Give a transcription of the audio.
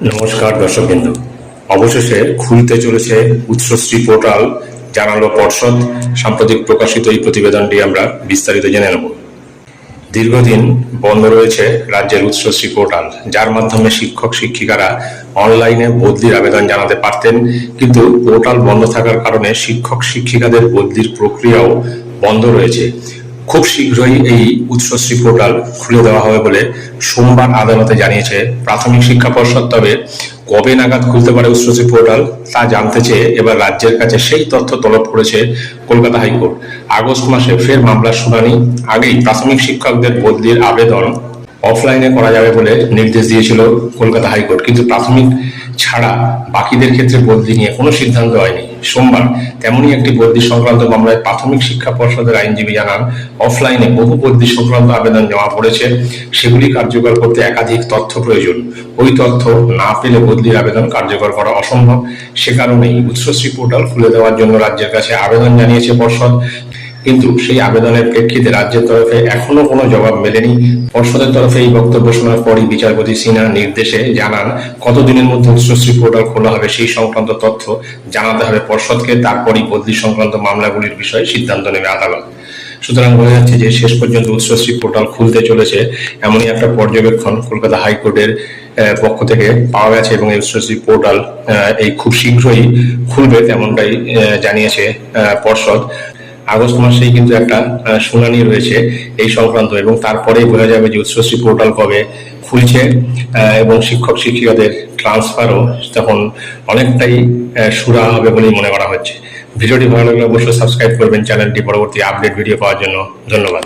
নমস্কার দর্শকবৃন্দ। অবশেষে খুলতে চলেছে উৎসশ্রী পোর্টাল জানালো পর্ষদ। সাম্প্রতিক প্রকাশিত এই প্রতিবেদনটি আমরা বিস্তারিত জেনে নেব। দীর্ঘদিন বন্ধ রয়েছে রাজ্যের উৎসশ্রী পোর্টাল, যার মাধ্যমে শিক্ষক, শিক্ষিকারা অনলাইনে বদলির আবেদন জানাতে পারতেন। কিন্তু পোর্টাল বন্ধ থাকার কারণে শিক্ষক, শিক্ষিকাদের বদলির প্রক্রিয়াও বন্ধ রয়েছে। খুব শীঘ্রই এই উৎসশ্রী পোর্টাল খুলে দেওয়া হবে বলে সোমবার আদালতে জানিয়েছে। প্রাথমিক শিক্ষা পর্ষদ তবে কবে নাগাদ খুলতে পারে উচ্চশ্রী পোর্টাল তা জানতে চেয়ে এবার রাজ্যের কাছে সেই তথ্য তলব করেছে কলকাতা হাইকোর্ট। আগস্ট মাসে ফের মামলার শুনানি, আগেই প্রাথমিক শিক্ষকদের বদলির আবেদন অফলাইনে করা যাবে বলে নির্দেশ দিয়েছিল কলকাতা হাইকোর্ট। কিন্তু প্রাথমিক ছাড়া বাকিদের ক্ষেত্রে বদলি নিয়ে কোনো সিদ্ধান্ত হয়নি। সোমবার তেমনই একটি বদলি সংক্রান্ত মামলায় প্রাথমিক শিক্ষা পর্ষদের আইনজীবী জানান, অফলাইনে বহু বদলি সংক্রান্ত আবেদন জমা পড়েছে। সেগুলি কার্যকর করতে একাধিক তথ্য প্রয়োজন। ওই তথ্য না পেলে বদলির আবেদন কার্যকর করা অসম্ভব। সে কারণেই উৎসশ্রী পোর্টাল খুলে দেওয়ার জন্য রাজ্যের কাছে আবেদন জানিয়েছে পর্ষদ। কিন্তু সেই আবেদনের প্রেক্ষিতে রাজ্যের তরফে এখনও কোনো জবাব মেলেনি। পর্ষদের তরফে এই বক্তব্য শোনার পরই বিচারপতি সিনহা নির্দেশে জানান, কতদিনের মধ্যে উচ্চশ্রী পোর্টাল খোলা হবে সেই সংক্রান্ত তথ্য জানাতে হবে পর্ষদকে, তারপরই বদলি সংক্রান্ত মামলাগুলির বিষয়ে সিদ্ধান্ত নেবে আদালত। সুতরাং বোঝা যাচ্ছে যে শেষ পর্যন্ত উচ্চশ্রী পোর্টাল খুলতে চলেছে, এমনই একটা পর্যবেক্ষণ কলকাতা হাইকোর্টের পক্ষ থেকে পাওয়া গেছে এবং এই উচ্চশ্রী পোর্টাল এই খুব শীঘ্রই খুলবে, তেমনটাই জানিয়েছে পর্ষদ। আগস্ট মাসেই কিন্তু একটা শুনানি রয়েছে এই সংক্রান্ত এবং তারপরেই বোঝা যাবে যে উচ্চশ্রী পোর্টাল কবে খুলছে এবং শিক্ষক শিক্ষিকাদের ট্রান্সফারও তখন অনেকটাই সুরা হবে বলেই মনে করা হচ্ছে। ভিডিওটি ভালো লাগলে অবশ্যই সাবস্ক্রাইব করবেন, চ্যানেলটি পরবর্তী আপডেট ভিডিও পাওয়ার জন্য। ধন্যবাদ।